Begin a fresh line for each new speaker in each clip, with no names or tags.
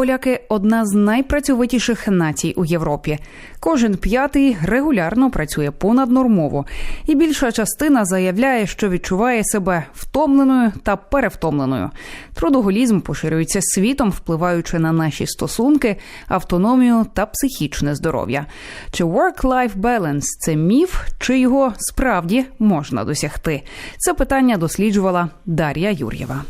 Поляки одна з найпрацьовитіших націй у Європі. Кожен п'ятий регулярно працює понаднормово, і більша частина заявляє, що відчуває себе втомленою та перевтомленою. Трудоголізм поширюється світом, впливаючи на наші стосунки, автономію та психічне здоров'я. Чи work-life balance – це міф, чи його справді можна досягти? Це питання досліджувала Дар'я Юр'єва.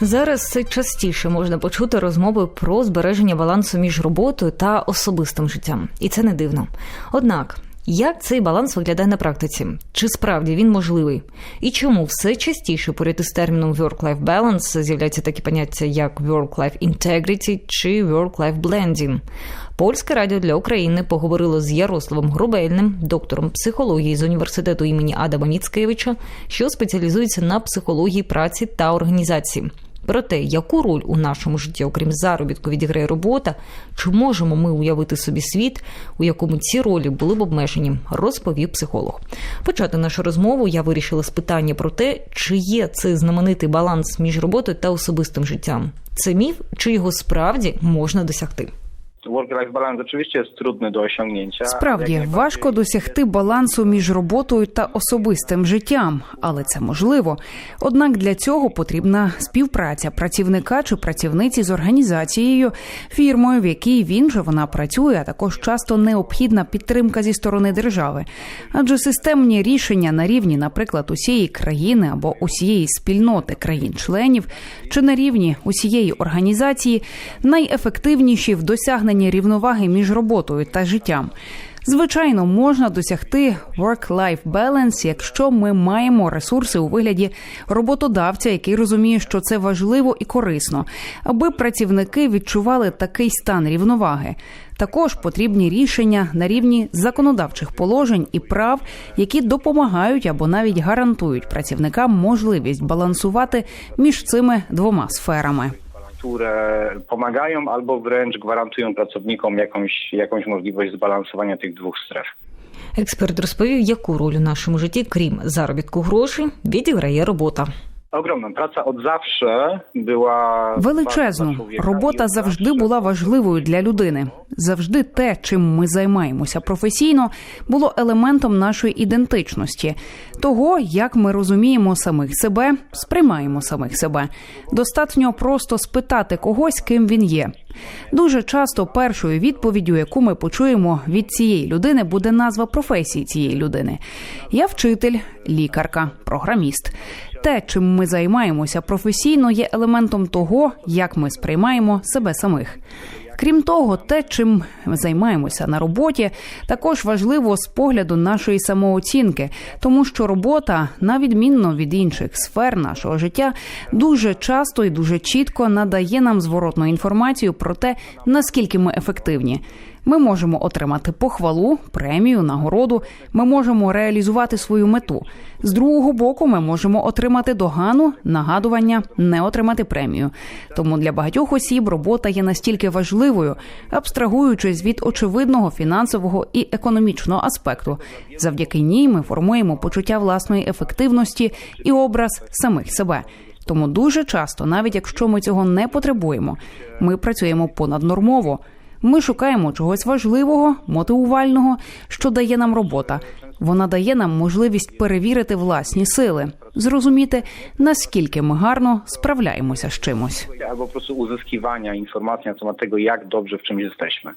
Зараз все частіше можна почути розмови про збереження балансу між роботою та особистим життям, і це не дивно. Однак. Як цей баланс виглядає на практиці? Чи справді він можливий? І чому все частіше поряд із терміном work-life balance з'являються такі поняття, як work-life integrity чи work-life blending? Польське радіо для України поговорило з Ярославом Грубельним, доктором психології з університету імені Адама Міцкевича, що спеціалізується на психології праці та організації. Про те, яку роль у нашому житті, окрім заробітку, відіграє робота, чи можемо ми уявити собі світ, у якому ці ролі були б обмежені, розповів психолог. Почати нашу розмову я вирішила з питання про те, чи є цей знаменитий баланс між роботою та особистим життям. Це міф, чи його справді можна досягти.
Work-life balance rzeczywiście jest trudny do osiągnięcia.
Справді важко досягти балансу між роботою та особистим життям, але це можливо. Однак для цього потрібна співпраця працівника чи працівниці з організацією, фірмою, в якій він же вона працює, а також часто необхідна підтримка зі сторони держави. Адже системні рішення на рівні, наприклад, усієї країни або усієї спільноти країн-членів, чи на рівні усієї організації найефективніші в досягненні рівноваги між роботою та життям. Звичайно, можна досягти work-life balance, якщо ми маємо ресурси у вигляді роботодавця, який розуміє, що це важливо і корисно, аби працівники відчували такий стан рівноваги. Також потрібні рішення на рівні законодавчих положень і прав, які допомагають або навіть гарантують працівникам можливість балансувати між цими двома сферами.
które pomagają albo wręcz gwarantują pracownikom jakąś, jakąś możliwość zbalansowania tych dwóch stref.
Експерт розповів, яку роль у нашому житті, крім заробітку грошей, відіграє робота.
Величезну робота завжди була важливою для людини. Завжди те, чим ми займаємося професійно, було елементом нашої ідентичності, того, як ми розуміємо самих себе, сприймаємо самих себе. Достатньо просто спитати когось, ким він є. Дуже часто першою відповіддю, яку ми почуємо від цієї людини, буде назва професії цієї людини. Я вчитель, лікарка, програміст. Те, чим ми займаємося професійно, є елементом того, як ми сприймаємо себе самих. Крім того, те, чим ми займаємося на роботі, також важливо з погляду нашої самооцінки, тому що робота, на відмінно від інших сфер нашого життя, дуже часто і дуже чітко надає нам зворотну інформацію про те, наскільки ми ефективні. Ми можемо отримати похвалу, премію, нагороду. Ми можемо реалізувати свою мету. З другого боку, ми можемо отримати догану, нагадування, не отримати премію. Тому для багатьох осіб робота є настільки важливою, абстрагуючись від очевидного фінансового і економічного аспекту. Завдяки ній ми формуємо почуття власної ефективності і образ самих себе. Тому дуже часто, навіть якщо ми цього не потребуємо, ми працюємо понаднормово. Ми шукаємо чогось важливого, мотивувального, що дає нам робота. Вона дає нам можливість перевірити власні сили, зрозуміти наскільки ми гарно справляємося з чимось.
Або просто prostu інформації на того, як добре в czymś jesteśmy.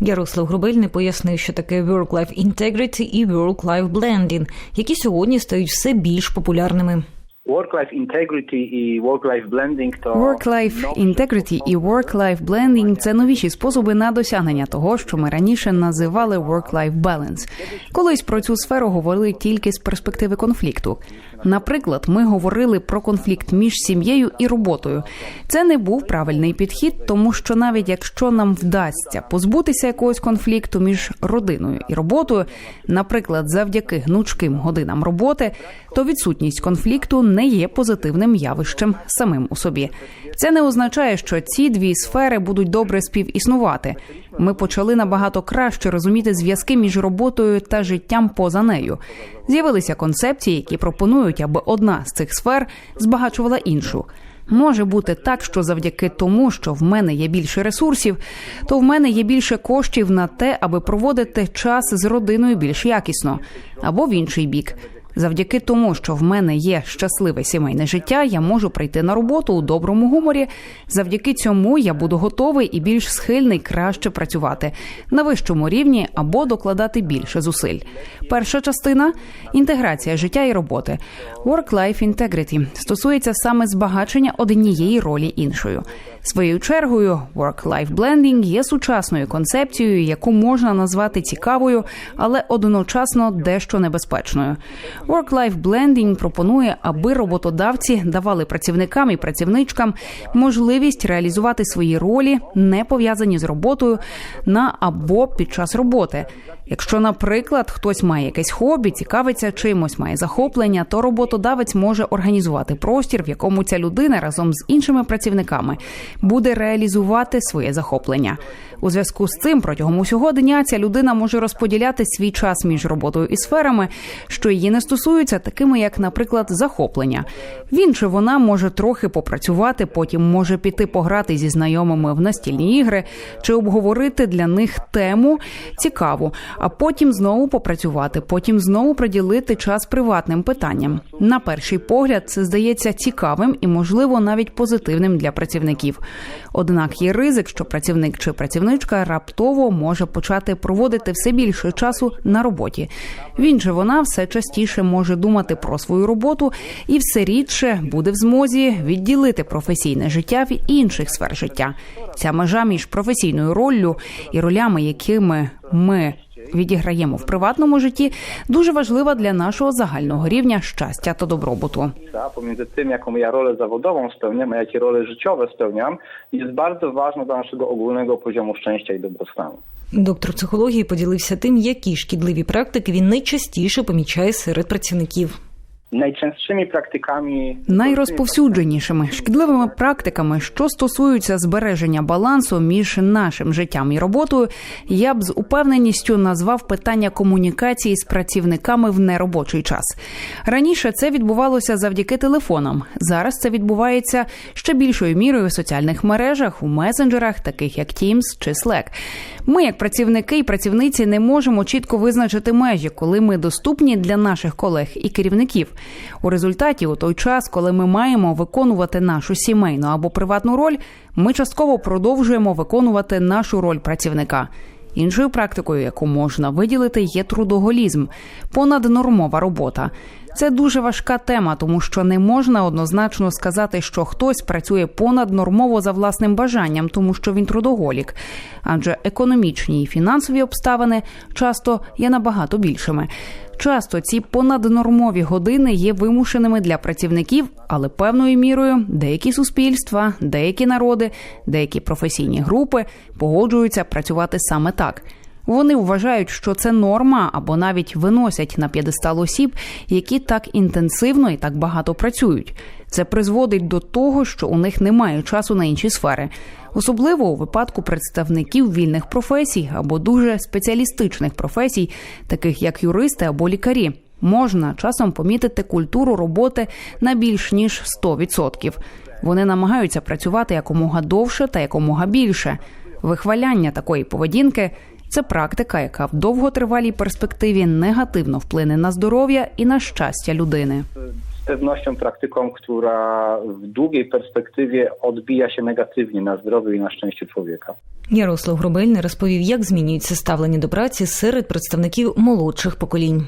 Ярослав Грубельний пояснив, що таке work-life integrity і work-life blending, які сьогодні стають все більш популярними.
Work-life integrity і work-life blending то
Work-life integrity і work-life blending – це новіші способи на досягнення того, що ми раніше називали work-life balance. Колись про цю сферу говорили тільки з перспективи конфлікту. Наприклад, ми говорили про конфлікт між сім'єю і роботою. Це не був правильний підхід, тому що навіть якщо нам вдасться позбутися якогось конфлікту між родиною і роботою, наприклад, завдяки гнучким годинам роботи, то відсутність конфлікту не є позитивним явищем самим у собі. Це не означає, що ці дві сфери будуть добре співіснувати. Ми почали набагато краще розуміти зв'язки між роботою та життям поза нею. З'явилися концепції, які пропонують, аби одна з цих сфер збагачувала іншу. Може бути так, що завдяки тому, що в мене є більше ресурсів, то в мене є більше коштів на те, аби проводити час з родиною більш якісно, або в інший бік. Завдяки тому, що в мене є щасливе сімейне життя, я можу прийти на роботу у доброму гуморі. Завдяки цьому я буду готовий і більш схильний краще працювати на вищому рівні або докладати більше зусиль. Перша частина інтеграція життя і роботи. Work-life integrity стосується саме збагачення однієї ролі іншою. Своєю чергою, work-life blending є сучасною концепцією, яку можна назвати цікавою, але одночасно дещо небезпечною. Work-life blending пропонує, аби роботодавці давали працівникам і працівничкам можливість реалізувати свої ролі, не пов'язані з роботою на або під час роботи. Якщо, наприклад, хтось має якесь хобі, цікавиться чимось, має захоплення, то роботодавець може організувати простір, в якому ця людина разом з іншими працівниками буде реалізувати своє захоплення. У зв'язку з цим протягом усього дня ця людина може розподіляти свій час між роботою і сферами, що її не стосуються, такими як, наприклад, захоплення. Він чи вона може трохи попрацювати, потім може піти пограти зі знайомими в настільні ігри чи обговорити для них тему цікаву, а потім знову попрацювати, потім знову приділити час приватним питанням. На перший погляд, це здається цікавим і, можливо, навіть позитивним для працівників. Однак є ризик, що працівник чи працівничка раптово може почати проводити все більше часу на роботі. Він чи вона все частіше може думати про свою роботу і все рідше буде в змозі відділити професійне життя в інших сфер життя. Ця межа між професійною роллю і ролями, якими ми відіграємо в приватному житті, дуже важлива для нашого загального рівня щастя та добробуту.
Tym, jaką ja rolę zawodową spełniam, a jakie role życiowe spełniam, jest bardzo ważna dla naszego ogólnego poziomu szczęścia i dobrostanu.
Доктор психології поділився тим, які шкідливі практики він найчастіше помічає серед працівників.
Najczęstszymi praktykami
Найрозповсюдженішими шкідливими практиками, що стосуються збереження балансу між нашим життям і роботою, я б з упевненістю назвав питання комунікації з працівниками в неробочий час. Раніше це відбувалося завдяки телефонам. Зараз це відбувається ще більшою мірою в соціальних мережах, у месенджерах, таких як Teams чи Slack. Ми, як працівники і працівниці, не можемо чітко визначити межі, коли ми доступні для наших колег і керівників. У результаті, у той час, коли ми маємо виконувати нашу сімейну або приватну роль, ми частково продовжуємо виконувати нашу роль працівника. Іншою практикою, яку можна виділити, є трудоголізм понаднормова робота. Це дуже важка тема, тому що не можна однозначно сказати, що хтось працює понаднормово за власним бажанням, тому що він трудоголік. Адже економічні і фінансові обставини часто є набагато більшими. Часто ці понаднормові години є вимушеними для працівників, але певною мірою деякі суспільства, деякі народи, деякі професійні групи погоджуються працювати саме так. Вони вважають, що це норма або навіть виносять на п'єдестал осіб, які так інтенсивно і так багато працюють. Це призводить до того, що у них немає часу на інші сфери, особливо у випадку представників вільних професій або дуже спеціалістичних професій, таких як юристи або лікарі. Можна часом помітити культуру роботи на більш ніж 100%. Вони намагаються працювати якомога довше та якомога більше. Вихваляння такої поведінки це практика, яка в довготривалій перспективі негативно вплине на здоров'я і на щастя людини.
Z pewnością praktyką, która w długiej perspektywie odbija się negatywnie na zdrowiu i na szczęściu człowieka.
Ярослав Грубельний розповів, як змінюється ставлення до праці серед представників молодших поколінь.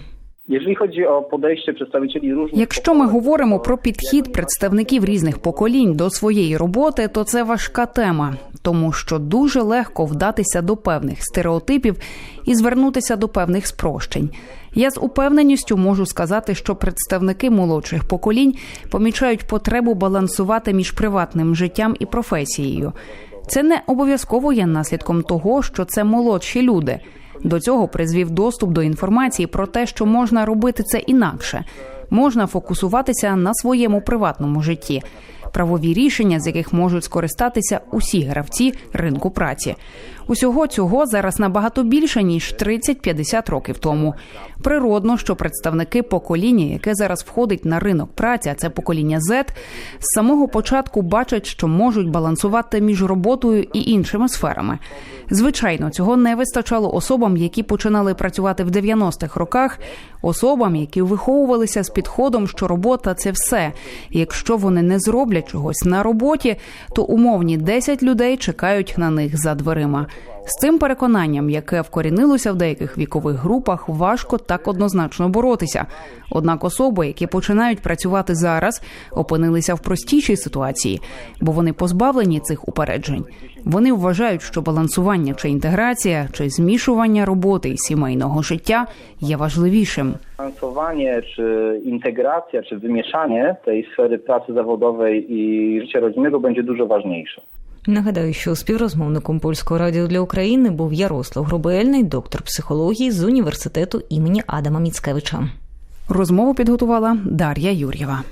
Якщо ми говоримо про підхід представників різних поколінь до своєї роботи, то це важка тема, тому що дуже легко вдатися до певних стереотипів і звернутися до певних спрощень. Я з упевненістю можу сказати, що представники молодших поколінь помічають потребу балансувати між приватним життям і професією. Це не обов'язково є наслідком того, що це молодші люди. До цього призвів доступ до інформації про те, що можна робити це інакше. Можна фокусуватися на своєму приватному житті, правові рішення, з яких можуть скористатися усі гравці ринку праці. Усього цього зараз набагато більше ніж 30-50 років тому. Природно, що представники покоління, яке зараз входить на ринок праці, а це покоління Z, з самого початку бачать, що можуть балансувати між роботою і іншими сферами. Звичайно, цього не вистачало особам, які починали працювати в 90-х роках, особам, які виховувалися з підходом, що робота це все. Якщо вони не зроблять чогось на роботі, то умовні 10 людей чекають на них за дверима. З цим переконанням, яке вкорінилося в деяких вікових групах, важко так однозначно боротися. Однак особи, які починають працювати зараз, опинилися в простішій ситуації, бо вони позбавлені цих упереджень. Вони вважають, що балансування чи інтеграція, чи змішування роботи і сімейного життя є важливішим.
balansowanie, czy integracja, czy wymieszanie tej sfery pracy zawodowej i życia rodzinnego będzie dużo ważniejsze.
Нагадаю, що співрозмовником польського радіо для України був Ярослав Грубельний, доктор психології з університету імені Адама Міцкевича.
Розмову підготувала Дар'я Юр'єва.